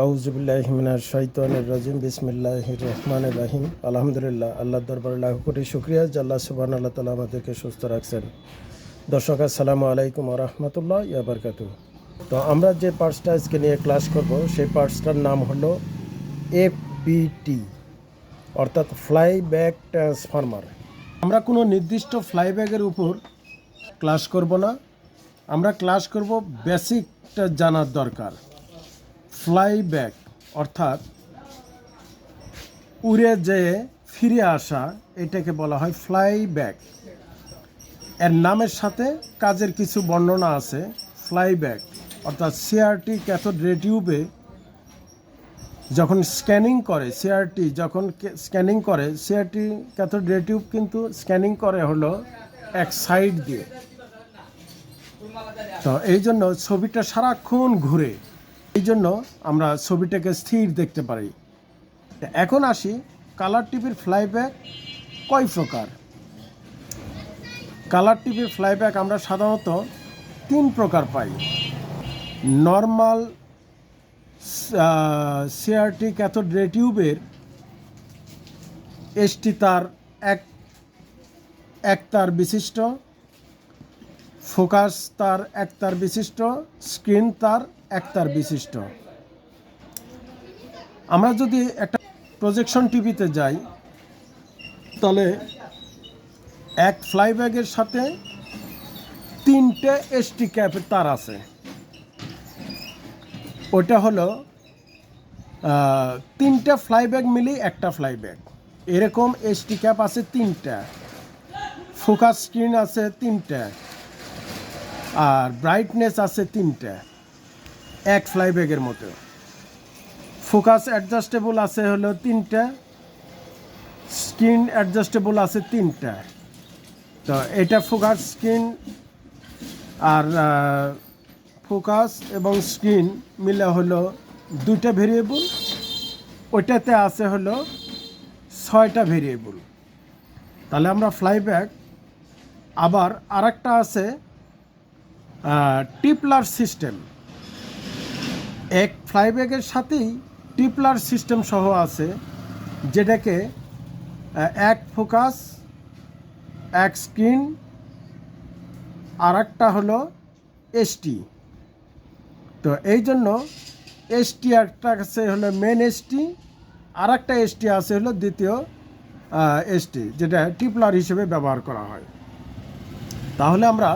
আউজুবিল্লাহমিনার শৈতানের রাজিম বিসমিল্লাহ রহমান রাহিম। আলহামদুলিল্লাহ আল্লাহ দরবারে লাখ কোটি শুক্রিয়া যে আল্লাহ আল্লাহ তালা আমাদেরকে সুস্থ রাখছেন। দর্শক, আসসালামু আলাইকুম রহমতুল্লাহ ইয়াবারকাতু তো আমরা যে পার্টসটা আজকে নিয়ে ক্লাস করব, সেই পার্টসটার নাম হলো এফবিটি অর্থাৎ ফ্লাই ব্যাক ট্রান্সফরমার। আমরা কোনো নির্দিষ্ট ফ্লাই ব্যাগের উপর ক্লাস করব না। আমরা ক্লাস করব বেসিকটা জানার দরকার। ফ্লাই ব্যাক অর্থাৎ উড়ে যেয়ে ফিরে আসা, এটাকে বলা হয় ফ্লাই ব্যাক এর নামের সাথে কাজের কিছু বর্ণনা আছে। ফ্লাই ব্যাক অর্থাৎ সিআরটি ক্যাথোড রেটিউবে যখন স্ক্যানিং করে সিআরটি যখন স্ক্যানিং করে সিআরটি ক্যাথোড রেটিউব কিন্তু স্ক্যানিং করে হলো এক সাইড দিয়ে। তো এই জন্য ছবিটা সারাক্ষণ ঘুরে। এই জন্য আমরা ছবিটাকে স্থির দেখতে পারি। এখন আসি কালার টিভির ফ্লাইব্যাক কয় প্রকার? কালার টিভির ফ্লাইব্যাক আমরা সাধারণত তিন প্রকার পাই। নর্মাল সিআরটি ক্যাথোড রেটিউবের এসটি তার এক এক তার বিশিষ্ট, ফোকাস তার এক তার বিশিষ্ট, স্ক্রিন তার এক তার বিশিষ্ট। আমরা যদি একটা প্রজেকশন টিভিতে যাই, তাহলে এক ফ্লাইব্যাগের সাথে তিনটে এসটি ক্যাপের তার আছে। ওটা হলো তিনটা ফ্লাইব্যাগ মিলেই একটা ফ্লাইব্যাগ এরকম এসটি ক্যাপ আছে তিনটা। ফোকাস স্ক্রিন আছে তিনটা। আর ব্রাইটনেস আছে তিনটা। এক ফ্লাইব্যাগের মতো। ফোকাস অ্যাডজাস্টেবল আছে হলো তিনটা স্ক্রিন অ্যাডজাস্টেবল আছে তিনটা। তো এটা ফোকাস স্ক্রিন আর ফোকাস এবং স্ক্রিন মিলে হলো দুইটা ভেরিয়েবল ওইটাতে আছে হলো ছয়টা ভেরিয়েবল তাহলে আমরা ফ্লাইব্যাক আবার আরেকটা আছে টিপলার সিস্টেম এক ফ্লাইব্যাগের সাথেই টিপলার সিস্টেম সহ আছে, যেটাকে এক ফোকাস এক স্ক্রিন আর একটা হলো এসটি তো এই জন্য এসটি একটা আছে হলো মেন এসটি আর একটা এসটি আছে হলো দ্বিতীয় এসটি যেটা টিপলার হিসেবে ব্যবহার করা হয়। তাহলে আমরা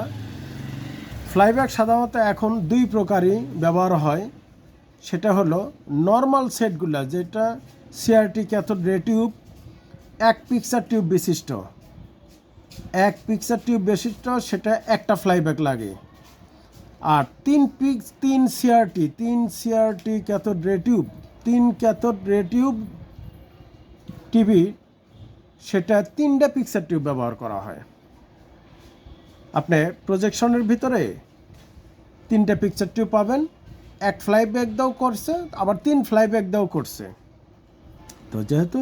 ফ্লাইব্যাক সাধারণত এখন দুই প্রকারই ব্যবহার হয়। সেটা হলো নর্মাল সেটগুলো যেটা সিআরটি ক্যাথোড রে টিউব এক পিক্সার টিউব বিশিষ্ট। এক পিক্সার টিউব বিশিষ্ট, সেটা একটা ফ্লাইব্যাক লাগে। আর তিন পিক তিন সিআরটি তিন সিআরটি ক্যাথোড রে টিউব তিন ক্যাথোড রে টিউব টিভি সেটা তিনটা পিক্সার টিউব ব্যবহার করা হয়। আপনি প্রজেকশনের ভিতরে তিনটা পিকচার টিউব পাবেন এক ফ্লাই ব্যাগ দাও করছে, আবার তিন ফ্লাই ব্যাগ দাও করছে। তো যেহেতু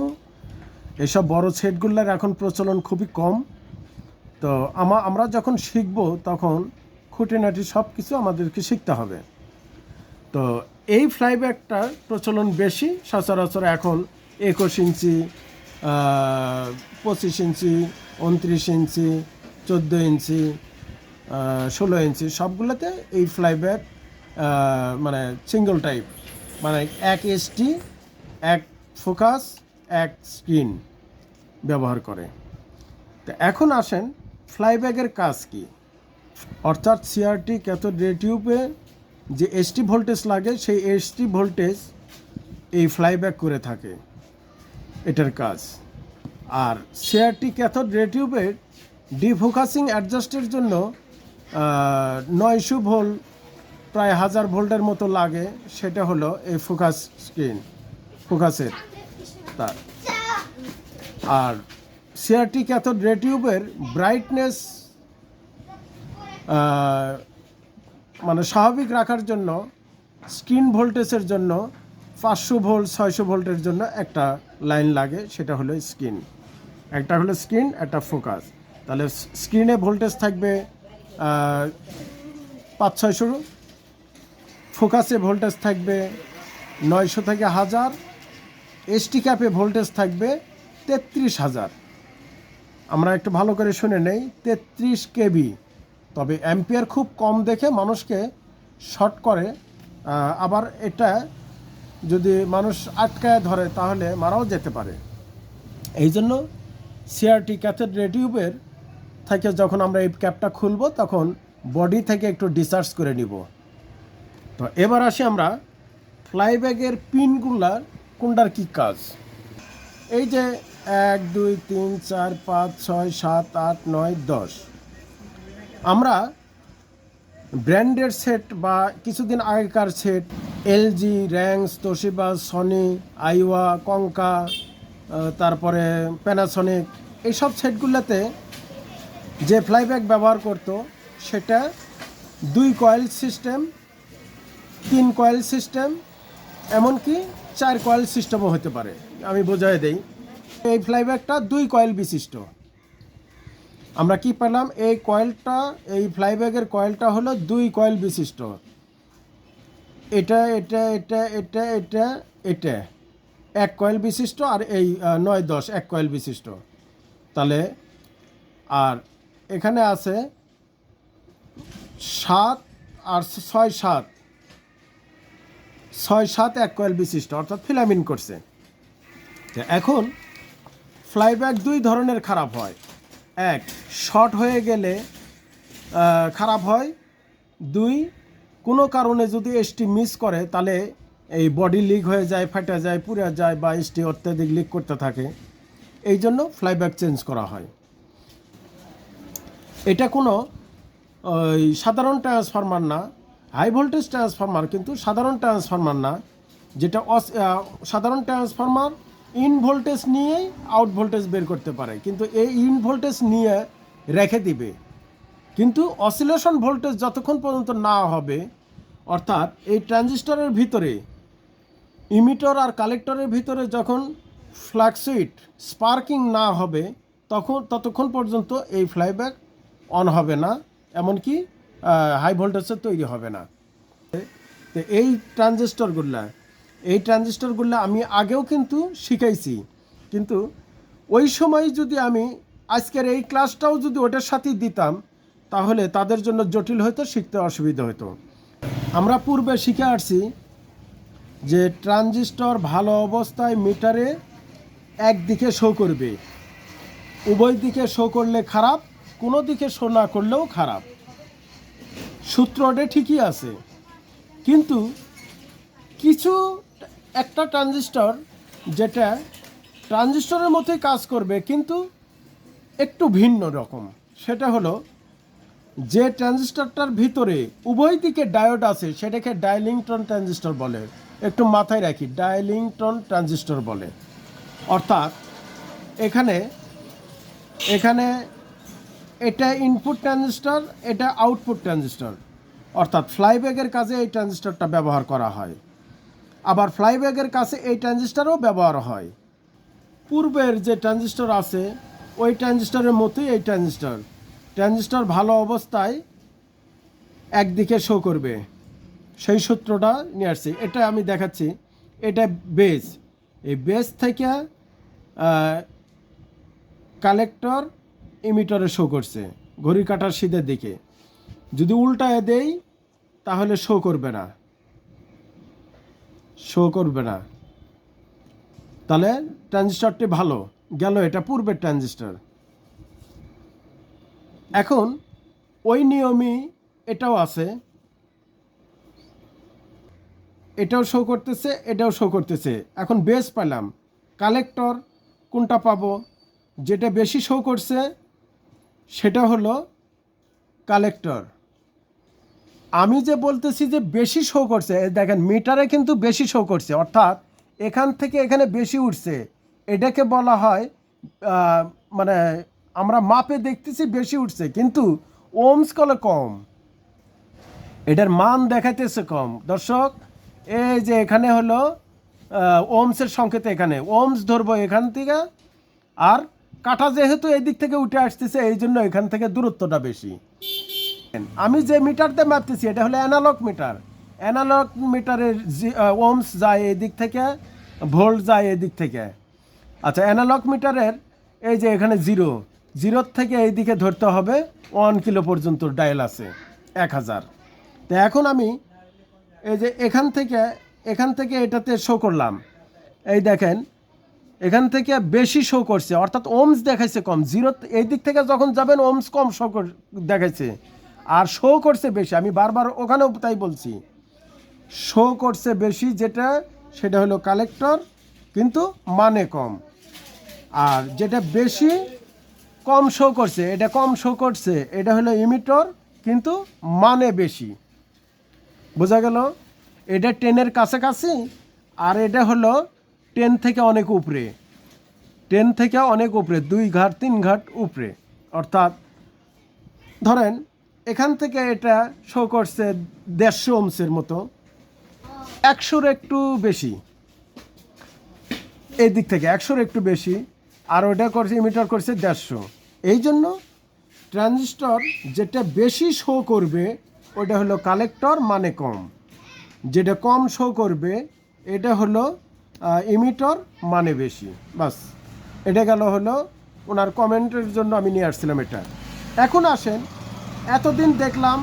এসব বড় সেটগুলোর এখন প্রচলন খুবই কম, তো আমা আমরা যখন শিখব তখন খুঁটিনাটি সব কিছু আমাদেরকে শিখতে হবে। তো এই ফ্লাই ব্যাগটার প্রচলন বেশি, সচরাচর এখন একুশ ইঞ্চি পঁচিশ ইঞ্চি, উনত্রিশ ইঞ্চি, চোদ্দ ইঞ্চি ষোলো ইঞ্চি, সবগুলোতে এই ফ্লাই ব্যাগ মানে সিঙ্গল টাইপ মানে এক এসটি এক ফোকাস এক স্ক্রিন ব্যবহার করে। তো এখন আসেন ফ্লাইব্যাগের কাজ কি? অর্থাৎ সিআরটি ক্যাথোড রে টিউবে যে এসটি ভোল্টেজ লাগে, সেই এসটি ভোল্টেজ এই ফ্লাইব্যাক করে থাকে। এটার কাজ। আর সিআরটি ক্যাথোড রে ডিফোকাসিং অ্যাডজাস্টের জন্য নয়শো ভোল্ট প্রায় হাজার ভোল্টের মতো লাগে, সেটা হলো এই ফোকাস স্ক্রিন, ফোকাসের তার। আর সিআরটি ক্যাথোড রে টিউবের ব্রাইটনেস মানে স্বাভাবিক রাখার জন্য স্ক্রিন ভোল্টেজের জন্য পাঁচশো ভোল্ট ছয়শো ভোল্টের জন্য একটা লাইন লাগে, সেটা হলো স্ক্রিন একটা হলো স্ক্রিন একটা ফোকাস তাহলে স্ক্রিনে ভোল্টেজ থাকবে পাঁচ, ছয়শো ফোকাসে ভোল্টেজ থাকবে নয়শো থেকে হাজার এসটি ক্যাপে ভোল্টেজ থাকবে তেত্রিশ হাজার। আমরা একটু ভালো করে শুনে নেই, তেত্রিশ কেবি। তবে অ্যাম্পিয়ার খুব কম দেখে মানুষকে শর্ট করে আবার এটা যদি মানুষ আটকায় ধরে তাহলে মারাও যেতে পারে। এই জন্য সিআরটি ক্যাথেড রেডিউবের থেকে যখন আমরা এই ক্যাপটা খুলব, তখন বডি থেকে একটু ডিসার্জ করে নিব। তো এবার আসি আমরা ফ্লাইব্যাগের পিনগুলার কোনটার কী কাজ? এই যে এক, দুই, তিন, চার, পাঁচ, ছয়, সাত, আট, নয়, দশ। আমরা ব্র্যান্ডের সেট বা কিছুদিন আগেকার set, LG, Rangs, Toshiba, Sony, Aiwa, Konka তারপরে প্যানাসনিক, এইসব সেটগুলোতে যে ফ্লাইব্যাগ ব্যবহার করত, সেটা দুই কয়েল সিস্টেম তিন কয়েল সিস্টেম এমনকি চার কয়েল সিস্টেমও হতে পারে। আমি বোঝাই দেই। এই ফ্লাইব্যাগটা দুই কয়েল বিশিষ্ট। আমরা কি পেলাম? এই কয়েলটা এই ফ্লাইব্যাগের কয়েলটা হলো দুই কয়েল বিশিষ্ট। এটা এটা এটা এটা এটা এটা। এক কয়েল বিশিষ্ট আর এই নয় দশ, এক কয়েল বিশিষ্ট। তাহলে, আর এখানে আছে সাত আর ছয় সাত। ছয় সাত এক কয়েল বিশিষ্ট, অর্থাৎ ফিলামিন করছে। এখন ফ্লাইব্যাক দুই ধরনের খারাপ হয়। এক, শর্ট হয়ে গেলে খারাপ হয়। দুই, কোনো কারণে যদি এসটি মিস করে, তাহলে এই বডি লিক হয়ে যায়, ফাটা যায়, পুড়ে যায় বা এসটি অত্যাধিক লিক করতে থাকে। এই জন্য ফ্লাইব্যাক চেঞ্জ করা হয়। এটা কোনো সাধারণ ট্রান্সফরমার না। হাই ভোল্টেজ ট্রান্সফরমার কিন্তু সাধারণ ট্রান্সফরমার না, যেটা সাধারণ ট্রান্সফরমার ইন ভোল্টেজ নিয়েই আউট ভোল্টেজ বের করতে পারে। কিন্তু এই ইন ভোল্টেজ নিয়ে রেখে দিবে। কিন্তু অসিলেশন ভোল্টেজ যতক্ষণ পর্যন্ত না হবে, অর্থাৎ এই ট্রানজিস্টরের ভিতরে ইমিটর আর কালেক্টরের ভিতরে যখন ফ্ল্যাক্সুইট স্পার্কিং না হবে, তখন ততক্ষণ পর্যন্ত এই ফ্লাইব্যাক অন হবে না। এমনকি হাই ভোল্টেজের তৈরি হবে না। তো এই ট্রানজিস্টরগুলা এই ট্রানজিস্টরগুলো আমি আগেও কিন্তু শিখাইছি। কিন্তু ওই সময় যদি আমি আজকের এই ক্লাসটাও যদি ওটার সাথেই দিতাম, তাহলে তাদের জন্য জটিল হতো শিখতে অসুবিধা হতো আমরা পূর্বে শিখে আসছি যে ট্রানজিস্টর ভালো অবস্থায় মিটারে একদিকে শো করবে। উভয় দিকে শো করলে খারাপ, কোনো দিকে শো না করলেও খারাপ। সূত্রটা ঠিকই আছে। কিন্তু কিছু একটা ট্রানজিস্টর যেটা ট্রানজিস্টরের মতোই কাজ করবে, কিন্তু একটু ভিন্ন রকম। সেটা হলো, যে ট্রানজিস্টরটার ভিতরে উভয় দিকে ডায়োড আছে, সেটাকে ডায়ালিংটন ট্রানজিস্টর বলে। একটু মাথায় রাখি ডায়ালিংটন ট্রানজিস্টর বলে। অর্থাৎ, এখানে এখানে এটা ইনপুট ট্রানজিস্টর এটা আউটপুট ট্রানজিস্টর অর্থাৎ ফ্লাইব্যাগের কাজে এই ট্রানজিস্টরটা ব্যবহার করা হয়। আবার ফ্লাইব্যাগের কাছে এই ট্রানজিস্টারও ব্যবহার হয়। পূর্বের যে ট্রানজিস্টর আছে, ওই ট্রানজিস্টরের মতোই এই ট্রানজিস্টর ট্রানজিস্টর ভালো অবস্থায় একদিকে শো করবে। সেই সূত্রটা নিয়ে আসছি। এটা আমি দেখাচ্ছি। এটা বেস এই বেস থেকে কালেক্টর ইমিটরে শো করছে, ঘড়ি কাটার সিধের দিকে। যদি উল্টায় দেই, তাহলে শো করবে না। শো করবে না। তাহলে ট্রানজিস্টরটি ভালো, গেল এটা পূর্বের ট্রানজিস্টর এখন, ওই নিয়মই এটাও আছে। এটাও শো করতেছে, এটাও শো করতেছে। এখন বেস পেলাম কালেক্টর কোনটা পাবো? যেটা বেশি শো করছে সেটা হলো কালেক্টর আমি যে বলতেছি যে বেশি শো করছে দেখেন মিটারে কিন্তু বেশি শো করছে, অর্থাৎ এখান থেকে এখানে বেশি উঠছে। এটাকে বলা হয় মানে আমরা মাপে দেখতেছি বেশি উঠছে, কিন্তু ওমস কলে কম। এটার মান দেখাইতেছে কম। দর্শক, এই যে এখানে হলো ওমসের সংকেত এখানে। ওমস ধরবো এখান থেকে, আর কাটা যেহেতু এই দিক থেকে উঠে আসতেছে, এই জন্য এখান থেকে দূরত্বটা বেশি। আমি যে মিটারতে মাপতেছি, এটা হলো অ্যানালগ মিটার অ্যানালগ মিটারের ওমস যায় এই দিক থেকে ভোল্ট যায় এই দিক থেকে। আচ্ছা অ্যানালগ মিটারের এই যে এখানে জিরো জিরোর থেকে এই দিকে ধরতে হবে ওয়ান কিলো পর্যন্ত ডায়াল আছে, এক হাজার। তো এখন আমি এই যে এখান থেকে এখান থেকে এটাতে শো করলাম। এই দেখেন এখান থেকে বেশি শো করছে। অর্থাৎ ওমস দেখাইছে কম। জিরো এই দিক থেকে যখন যাবেন ওমস কম শো দেখাইছে। আর শো করছে বেশি। আমি বারবার ওখানেও তাই বলছি। শো করছে বেশি যেটা, সেটা হলো কালেক্টর কিন্তু মানে কম। আর যেটা বেশি, কম শো করছে। এটা কম শো করছে। এটা হলো ইমিটর কিন্তু মানে বেশি। বোঝা গেল? এটা টেনের কাছাকাছি। আর এটা হলো টেন থেকে অনেক উপরে। টেন থেকে অনেক উপরে, দুই ঘাট, তিন ঘাট উপরে। অর্থাৎ, ধরেন, এখান থেকে এটা শো করছে দেড়শো ওমসের মতো। একশোর একটু বেশি। এই দিক থেকে একশোর একটু বেশি, আর ওটা করছে ইমিটার করছে দেড়শো। এই জন্য ট্রানজিস্টর যেটা বেশি শো করবে ওটা হলো কালেক্টর মানে কম। যেটা কম শো করবে, এটা হলো ইমিটর মানে বেশি, বাস। এটা গেল হলো ওনার কমেন্টের জন্য আমি নিয়ে আসছিলাম এটা। এখন আসেন, এতদিন দেখলাম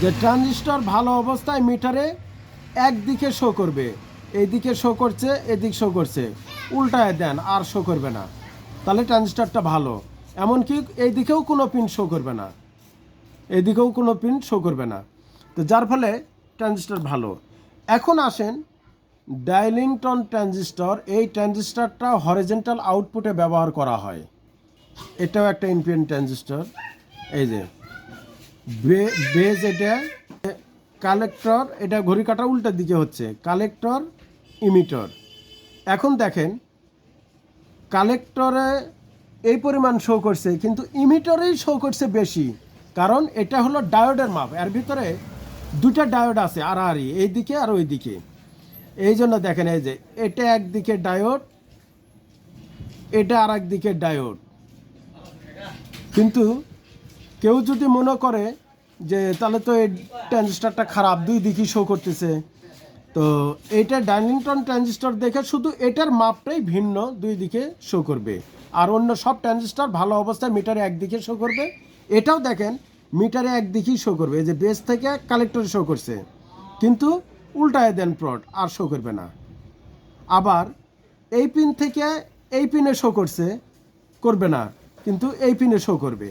যে ট্রানজিস্টর ভালো অবস্থায় মিটারে একদিকে শো করবে এইদিকে শো করছে, এদিক শো করছে, উল্টায় দেন, আর শো করবে না। তাহলে ট্রানজিস্টরটা ভালো, এমনকি এই দিকেও কোনো পিন শো করবে না। এদিকেও কোনো পিন শো করবে না। তো যার ফলে ট্রানজিস্টর ভালো। এখন আসেন ডাইলিংটন ট্রানজিস্টর এই ট্রানজিস্টরটা হরিজেন্টাল আউটপুটে ব্যবহার করা হয়। এটাও একটা ইনপিএন ট্রানজিস্টর। এই যে বেজ এটা, কালেক্টর, এটা ঘড়ি কাটা উল্টার দিকে হচ্ছে, কালেক্টর, ইমিটর। এখন দেখেন, কালেক্টরে এই পরিমাণ শো করছে, কিন্তু ইমিটরেই শো করছে বেশি, কারণ এটা হলো ডায়োডের মাপ। এর ভিতরে দুটা ডায়োড আছে আর আর এই দিকে আর ওই দিকে এই জন্য দেখেন এই যে, এটা একদিকে ডায়োড, এটা আর একদিকে ডায়োড। কিন্তু কেউ যদি মনে করে যে তাহলে তো এই ট্রানজিস্টরটা খারাপ, দুই দিকই শো করতেছে। তো এটা ডাইনিংটন ট্রানজিস্টার দেখে শুধু এটার মাপটাই ভিন্ন, দুই দিকে শো করবে। আর অন্য সব ট্রানজিস্টর ভালো অবস্থায় মিটারে একদিকে শো করবে। এটাও দেখেন, মিটারে একদিকেই শো করবে। এই যে বেস থেকে কালেক্টরে শো করছে। কিন্তু উল্টায় দেন প্লট আর শো করবে না। আবার এই পিন থেকে এই পিনে শো করছে, করবে না, কিন্তু এই পিনে শো করবে।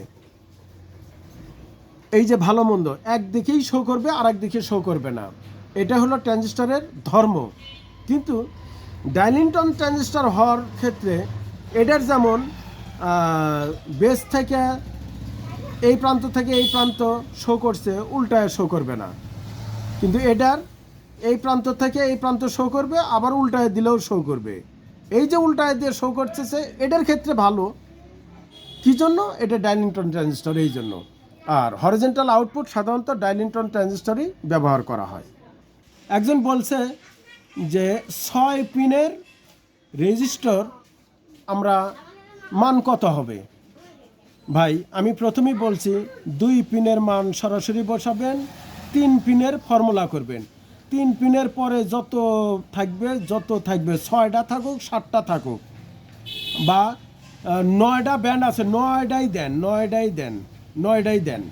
এই যে ভালো মন্দ একদিকেই শো করবে আর একদিকে শো করবে না। এটা হলো ট্রানজিস্টারের ধর্ম। কিন্তু ডাইলিংটন ট্রানজিস্টার হওয়ার ক্ষেত্রে এটার যেমন বেস থেকে এই প্রান্ত থেকে এই প্রান্ত শো করছে, উল্টায় শো করবে না। কিন্তু এটার এই প্রান্ত থেকে এই প্রান্ত শো করবে, আবার উল্টায় দিলেও শো করবে। এই যে উল্টায় দিয়ে শো করতেছে, এটার ক্ষেত্রে ভালো। কি জন্য? এটা ডাইলিংটন ট্রানজিস্টর এই জন্য। আর হরিজেন্টাল আউটপুট সাধারণত ডাইলিংটন ট্রানজিস্টরই ব্যবহার করা হয়। একজন বলছে যে, ছয় পিনের রেজিস্টর আমরা মান কত হবে? ভাই, আমি প্রথমেই বলছি, দুই পিনের মান সরাসরি বসাবেন, তিন পিনের ফর্মুলা করবেন। তিন পিনের পরে যত থাকবে যত থাকবে, ছয়টা থাকুক, সাতটা থাকুক, বা নয়টা ব্যান্ড আছে, নয়টাই দেন নয়টাই দেন নয়টাই দেন।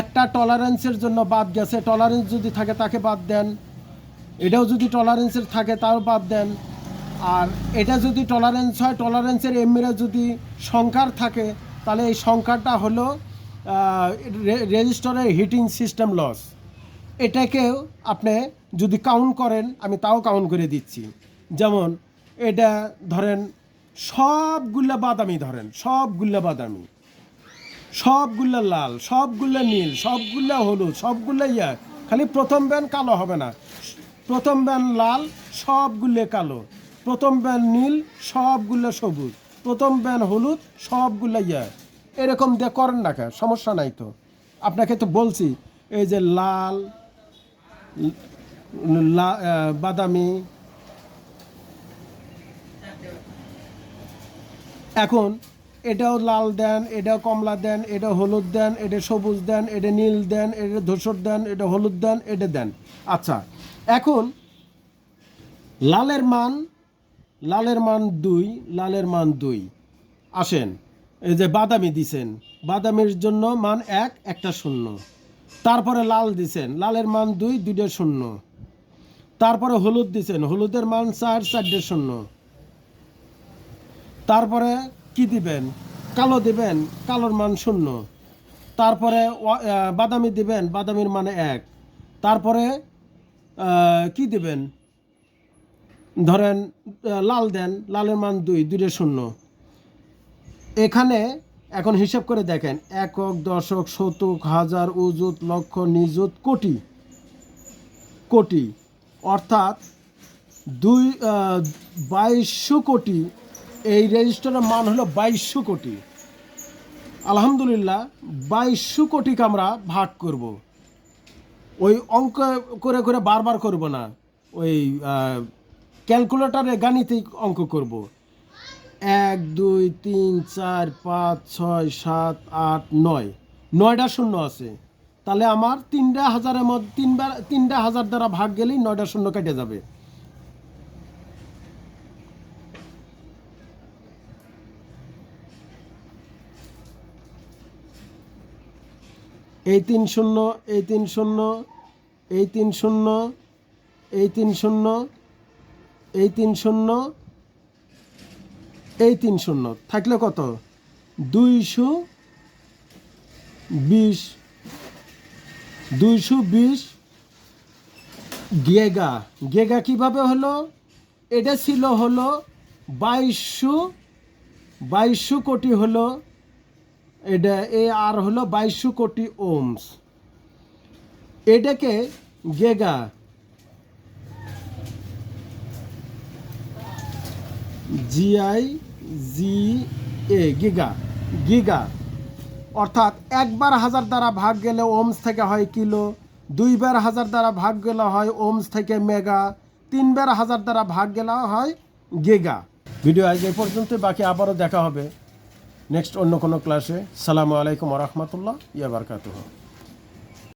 একটা টলারেন্সের জন্য বাদ গেছে টলারেন্স যদি থাকে তাকে বাদ দেন, এটাও যদি টলারেন্সের থাকে তাও বাদ দেন, আর এটা যদি টলারেন্স হয় টলারেন্সের এমবিরা যদি সংখ্যার থাকে, তাহলে এই সংখ্যাটা হলো রেজিস্টারের হিটিং সিস্টেম লস এটাকেও আপনি যদি কাউন্ট করেন, আমি তাও কাউন্ট করে দিচ্ছি। যেমন, এটা ধরেন, সবগুলা বাদামি ধরেন, সবগুলা বাদামি। সবগুলা লাল, সবগুলা নীল, সবগুলা হলুদ, সবগুলা ইয়া, খালি প্রথম ব্যান কালো হবে না। প্রথম ব্যান লাল, সবগুলো কালো। প্রথম ব্যান নীল, সবগুলো সবুজ। প্রথম ব্যান হলুদ, সবগুলো ইয়া। এরকম দিয়ে করেন না সমস্যা নাই তো। আপনাকে তো বলছি, এই যে লাল বাদামি। এখন এটাও লাল দেন এটা কমলা দেন, এটা হলুদ দেন, এটা সবুজ দেন, এটা নীল দেন, এটা ধূসর দেন, এটা হলুদ দেন, এটা দেন। আচ্ছা এখন লালের মান লালের মান দুই, লালের মান দুই। আসেন, এই যে বাদামি দিছেন, বাদামির জন্য মান এক, একটা শূন্য। তারপরে লাল দিছেন। লালের মান দুই, দুইটা শূন্য। তারপরে হলুদ দিছেন। হলুদের মান চার, চারটে শূন্য। তারপরে কি দিবেন? কালো দিবেন, কালোর মান শূন্য। তারপরে বাদামি দিবেন, বাদামির মানে এক। তারপরে কি দিবেন? ধরেন লাল দেন, লালের মান দুই, দুইটা শূন্য। এখানে এখন হিসাব করে দেখেন, একক, দশক, শতক, হাজার, উজুত, লক্ষ, নিযুত, কোটি। কোটি। অর্থাৎ দুই বাইশশো কোটি। এই রেজিস্টারের মান হলো বাইশশো কোটি। আলহামদুলিল্লাহ, বাইশশো কোটিকে আমরা ভাগ করব। ওই অঙ্ক করে করে বারবার করব না। ওই ক্যালকুলেটারে গাণিতিক অঙ্ক করব। এক, দুই, তিন, চার, পাঁচ, ছয়, সাত, আট, নয়। নয়টা শূন্য আছে। তাহলে আমার তিনটা হাজারের মধ্যে তিনবার তিনটা হাজার দ্বারা ভাগ গেলেই নয়টা শূন্য কেটে যাবে। এই তিন শূন্য, এই তিন শূন্য, এই তিন শূন্য, এই তিন শূন্য, এই তিন শূন্য এই তিন শূন্য। থাকলে কত? দুইশো বিশ। দুইশো বিশ গেগা। গেগা কীভাবে হলো? এটা ছিল হলো বাইশশো বাইশশো কোটি হলো, এটা এ আর হলো বাইশশো কোটি ওমস এটাকে giga G I G A giga giga অর্থাৎ একবার হাজার দ্বারা ভাগ গেলে ওমস থেকে হয় কিলো, দুইবার হাজার দ্বারা ভাগ গেলে হয় ওমস থেকে মেগা তিনবার হাজার দ্বারা ভাগ গেলে হয় গিগা ভিডিও আজ এই পর্যন্ত বাকি আবারও দেখা হবে। নেক্সট অন্য কোনো ক্লাসে সালামু আলাইকুম রহমতুল্লাহ ইয়াবার বারকাতুহ